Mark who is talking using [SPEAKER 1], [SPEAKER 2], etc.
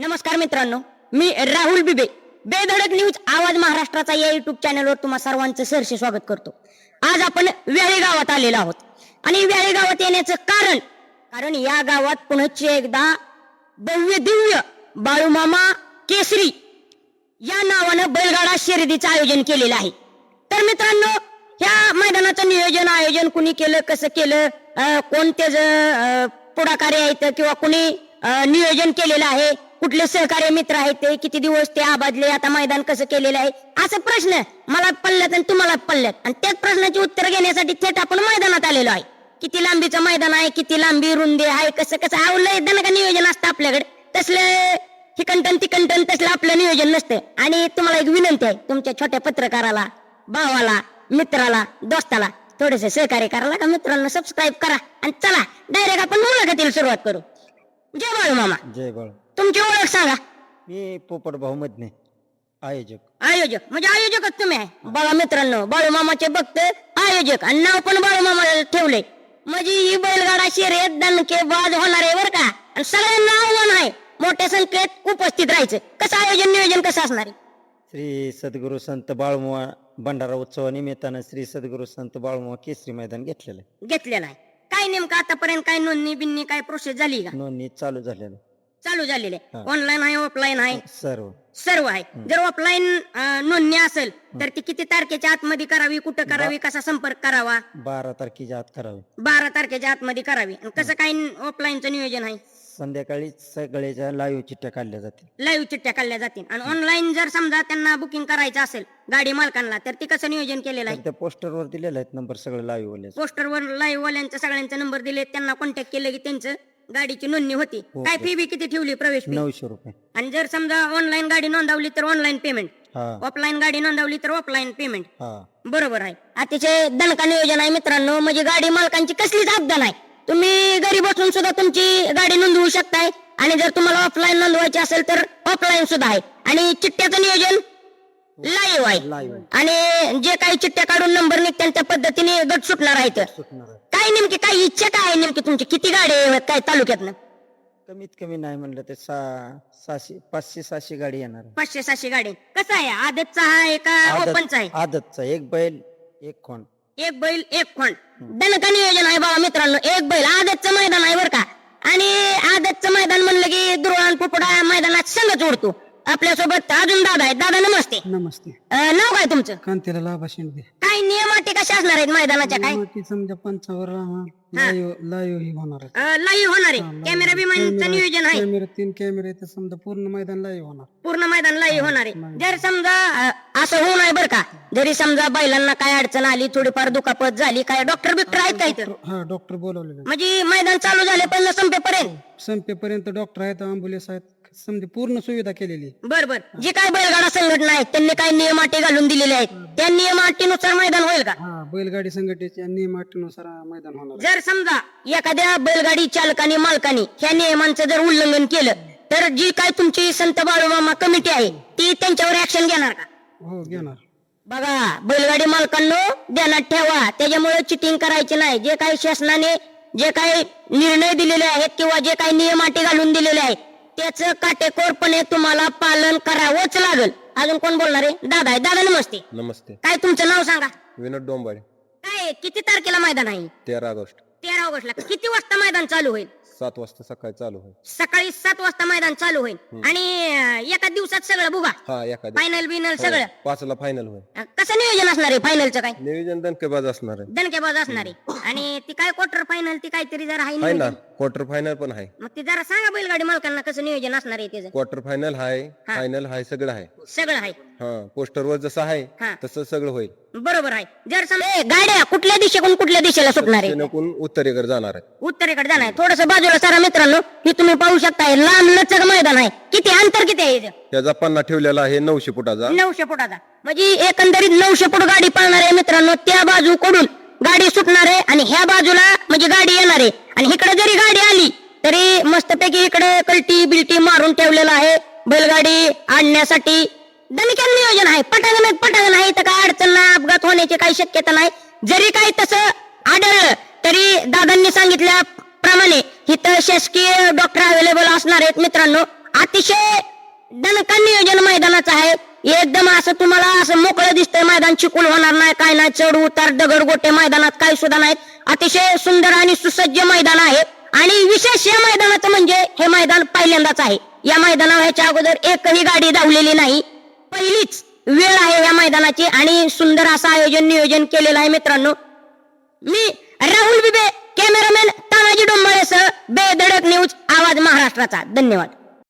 [SPEAKER 1] नमस्कार मित्रांनो मी राहुल बिबे. बेधडक न्यूज आवाज महाराष्ट्राचा या युट्यूब चॅनलवर तुम्हा सर्वांचं सरसे स्वागत करतो. आज आपण व्याळे गावात आलेलो आहोत. आणि व्याळे गावात येण्याचं कारण कारण या गावात पुनश्च एकदा भव्य दिव्य बाळूमामा केसरी या नावानं बैलगाडा शर्यतीचं आयोजन केलेलं आहे. तर मित्रांनो ह्या मैदानाचं नियोजन आयोजन कुणी केलं कसं केलं कोणते कोण त्याचं पुढाकारी आहेत किंवा कुणी नियोजन केलेलं आहे कुठले सहकार्य मित्र आहेत ते किती दिवस ते आबादले आता मैदान कसं केलेलं आहे? असं प्रश्न मला पडल्यात आणि तुम्हाला पडल्यात. आणि त्याच प्रश्नाची उत्तर घेण्यासाठी थेट आपण मैदानात आलेलो आहे. किती लांबीचं मैदान आहे किती लांबी रुंदी आहे कसं कसं आवलं का नियोजन असतं आपल्याकडे. तसलं हिकंटन तिकंटन तसलं आपलं नियोजन नसतं. आणि तुम्हाला एक विनंती आहे तुमच्या छोट्या पत्रकाराला भावाला मित्राला दोस्ताला थोडेसे सहकार्य करायला का मित्रांनो सबस्क्राईब करा. आणि चला डायरेक्ट आपण मुलाखतीला सुरुवात करू. जय बाळू मामा.
[SPEAKER 2] जय बाळू.
[SPEAKER 1] तुमची ओळख सांगा.
[SPEAKER 2] मी पोपट भाऊ मधने आयोजक.
[SPEAKER 1] आयोजक म्हणजे आयोजकच तुम्ही आहे. बघा मित्रांनो बाळू मामाचे भक्त आयोजक आणि नाव पण बाळू मामाला ठेवलंय म्हणजे ही बैलगाडा शर्यत दणके बाज होणार आहे बरं का? आणि सगळ्यांना आव्हान आहे मोठ्या संख्येत उपस्थित राहायचं. कसं आयोजन नियोजन कसं असणार आहे?
[SPEAKER 2] श्री सद्गुरू संत बाळमुवा भंडारा उत्सवानिमित्तानं श्री सद्गुरू संत बाळमुवा केसरी मैदान घेतलेलं आहे.
[SPEAKER 1] घेतलेला आहे. काय नेमकं आतापर्यंत काय नोंदणी बिन्नी काय प्रोसेस झाली का?
[SPEAKER 2] नोंदणी चालू झालेलं
[SPEAKER 1] चालू झालेले. ऑनलाईन आहे ऑफलाईन आहे.
[SPEAKER 2] सर्व.
[SPEAKER 1] सर्व आहे. जर ऑफलाईन नोंदणी असेल तर ती किती तारखेच्या आतमध्ये करावी कुठं करावी कसा संपर्क करावा?
[SPEAKER 2] बारा तारखेच्या आत करावे.
[SPEAKER 1] बारा तारखेच्या आतमध्ये करावी. आणि कसं काय ऑफलाईनचं नियोजन आहे?
[SPEAKER 2] संध्याकाळी सगळ्याच्या लाईव्ह चिठ्ठ्या काढल्या जातील.
[SPEAKER 1] लाईव्ह चिठ्ठ्या काढल्या जातील. आणि ऑनलाईन जर समजा त्यांना बुकिंग करायचं असेल गाडी मालकांना तर ती कसं नियोजन केलेलं आहे?
[SPEAKER 2] त्या पोस्टरवर दिलेले आहेत नंबर सगळे लाईव्ह वाले
[SPEAKER 1] पोस्टरवर लाईव्ह वाल्यांचा सगळ्यांचा नंबर दिले त्यांना कॉन्टॅक्ट केलं की त्यांचं गाडीची नोंदणी होती.
[SPEAKER 2] हो,
[SPEAKER 1] काय
[SPEAKER 2] हो.
[SPEAKER 1] फी बी किती ठेवली प्रवेश?
[SPEAKER 2] नऊशे रुपये.
[SPEAKER 1] आणि जर समजा ऑनलाईन गाडी नोंदवली तर ऑनलाईन पेमेंट
[SPEAKER 2] हा.
[SPEAKER 1] ऑफलाईन गाडी नोंदवली तर ऑफलाईन पेमेंट
[SPEAKER 2] हा.
[SPEAKER 1] बरोबर आहे. अतिशय दणका नियोजन आहे मित्रांनो. म्हणजे गाडी मालकांची कसलीच आपदा नाही तुम्ही घरी बसून सुद्धा तुमची गाडी नोंदवू शकताय. आणि जर तुम्हाला ऑफलाईन नोंदवायची असेल तर ऑफलाईन सुद्धा आहे. आणि चिठ्ठ्याचं नियोजन लाईव्ह आहे.
[SPEAKER 2] लाईव्ह
[SPEAKER 1] आणि जे काही चिठ्ठ्या काढून नंबर निघतील त्या पद्धतीने गट सुटणार आहेत.
[SPEAKER 2] सुटणार. आहे
[SPEAKER 1] काय नेमकी काय इच्छा काय आहे नेमकी तुमची? किती गाडी आहेत काय तालुक्यातनं?
[SPEAKER 2] कमीत कमी नाही म्हणलं तर सहा सहाशे पाचशे सहाशे गाडी येणार आहे.
[SPEAKER 1] पाचशे सहाशे गाडी कसं आहे? आदतचा आहे का
[SPEAKER 2] आदत-
[SPEAKER 1] ओपनचा आहे.
[SPEAKER 2] आदतचा. एक बैल एक खोंड.
[SPEAKER 1] एक बैल एक खोंड. दणका नियोजन आहे बाबा मित्रांनो. एक बैल आदतचं मैदान आहे बरं का? आणि आदतचं मैदान म्हणलं की दुर्वान पोपडा मैदानात संघच उडतो. आपल्यासोबत अजून दादा आहेत. दादा नमस्ते.
[SPEAKER 3] नमस्ते.
[SPEAKER 1] अं, नाव काय तुमचं?
[SPEAKER 3] कांतीला लाभा शेंडे
[SPEAKER 1] काय नियम अटी कशा असणार आहेत मैदानाच्या? काय?
[SPEAKER 3] ती समजा पंचावर लाईव्ह लाईव्ह ही होणार आहे
[SPEAKER 1] लाईव्ह होणार आहे. कॅमेरा बिमानचं नियोजन आहे.
[SPEAKER 3] कॅमेरे तीन कॅमेरे समजा पूर्ण मैदान लाईव्ह होणार.
[SPEAKER 1] पूर्ण मैदान लाईव्ह होणार आहे. जर समजा अं, असं होऊ नये बरं का. जरी समजा बैलांना काय अडचण आली थोडीफार दुखापत झाली काय डॉक्टर बिक्टर आहेत काय तर
[SPEAKER 3] हा डॉक्टर बोलवलेले
[SPEAKER 1] म्हणजे मैदान चालू झाले पण संपेपर्यंत.
[SPEAKER 3] संपेपर्यंत डॉक्टर आहेत अँब्युलन्स आहेत. समजा पूर्ण सुविधा केलेली आहे.
[SPEAKER 1] बर बर. जे काय बैलगाडा संघटना आहेत त्यांनी काय नियम अटी घालून दिलेले आहेत. त्या नियम अटीनुसार मैदान होईल का?
[SPEAKER 3] हा बैलगाडी संघटनेच्या नियम अटीनुसार मैदान होणार आहे.
[SPEAKER 1] जर समजा एखाद्या बैलगाडी चालकाने मालकाने ह्या नियमांचं जर उल्लंघन केलं तर जी काय तुमची संत बाळूमामा कमिटी आहे ती त्यांच्यावर ऍक्शन घेणार का?
[SPEAKER 3] हो घेणार.
[SPEAKER 1] बघा बैलगाडी मालकांनो ध्यानात ठेवा. त्याच्यामुळे चिटिंग करायची नाही. जे काही शासनाने जे काही निर्णय दिलेले आहेत किंवा जे काही नियम अटी घालून दिलेले आहेत त्याचं काटेकोरपणे तुम्हाला पालन करावंच लागल. अजून कोण बोलणार आहे? दादा आहे. दादा नमस्ते.
[SPEAKER 4] नमस्ते.
[SPEAKER 1] काय तुमचं नाव सांगा?
[SPEAKER 4] विनोद डोंबाळे
[SPEAKER 1] काय किती तारखेला मैदान आहे?
[SPEAKER 4] तेरा ऑगस्ट.
[SPEAKER 1] तेरा ऑगस्टला. किती वाजता मैदान चालू होईल?
[SPEAKER 4] सात वाजता सकाळी चालू होईल.
[SPEAKER 1] सकाळी सात वाजता मैदान चालू होईल. आणि एका दिवसात सगळं बुगा.
[SPEAKER 4] हा
[SPEAKER 1] फायनल बिनल सगळं.
[SPEAKER 4] पाचला फायनल होईल.
[SPEAKER 1] कसं नियोजन असणार आहे फायनलचं काय?
[SPEAKER 4] नियोजन दणकेबाज असणार आहे.
[SPEAKER 1] दणकेबाज असणार आहे. आणि ती काय क्वार्टर फायनल ती काहीतरी जरा आहे
[SPEAKER 4] आहे ना
[SPEAKER 1] नियोजन.
[SPEAKER 4] क्वार्टर फायनल पण आहे.
[SPEAKER 1] मग ते जरा सांगा बैलगाडी मालकांना कसं नियोजन असणार आहे त्याचं
[SPEAKER 4] क्वार्टर फायनल आहे फायनल आहे सगळं आहे.
[SPEAKER 1] सगळं आहे.
[SPEAKER 4] हा पोस्टरवर जसं आहे
[SPEAKER 1] हा.
[SPEAKER 4] तसं सगळं होईल.
[SPEAKER 1] बरोबर आहे. जर समजा ए, गाड्या कुठल्या दिशेकडून कुठल्या दिशेला सुटणार आहे?
[SPEAKER 4] उत्तरेकडे जाणार आहे.
[SPEAKER 1] उत्तरेकडे जाणार आहे. थोडस बाजूला सारा मित्रांनो ही तुम्ही पाहू शकताय लांब लचक मैदान आहे. किती अंतर किती आहे इथं?
[SPEAKER 4] त्याचा पन्ना ठेवलेला आहे नऊशे फुटाचा.
[SPEAKER 1] नऊशे फुटाचा. म्हणजे एकंदरीत नऊशे फूट गाडी पळणार आहे मित्रांनो त्या बाजूकडून गाडी सुटणार आहे आणि ह्या बाजूला म्हणजे गाडी येणार आहे. आणि इकडे जरी गाडी आली तरी मस्तपैकी इकडे कलटी बिलटी मारून ठेवलेला आहे. बैलगाडी आणण्यासाठी दणक्यान नियोजन आहे. पटांगण पटांगण आहे. तर काय अडचण नाही अपघात होण्याची काही शक्यता नाही. जरी काही तसं आढळलं तरी दादांनी सांगितल्याप्रमाणे इथं शासकीय डॉक्टर अवेलेबल असणार आहेत मित्रांनो. अतिशय दणका नियोजन मैदानाचं आहे. एकदम असं तुम्हाला असं मोकळं दिसतंय मैदान चिकूल होणार नाही काय नाही. चढ उतार दगड गोटे मैदानात काही सुद्धा नाहीत अतिशय सुंदर आणि सुसज्ज मैदान आहे. आणि विशेष या मैदानाचं म्हणजे हे मैदान पहिल्यांदाच आहे. या मैदानावर ह्याच्या अगोदर एकही गाडी धावलेली नाही. पहिलीच वेळ आहे या मैदानाची आणि सुंदर असं आयोजन नियोजन केलेलं आहे मित्रांनो. मी राहुल बिबे कॅमेरामॅन तानाजी डोंबाळेसह बेधडक न्यूज आवाज महाराष्ट्राचा. धन्यवाद.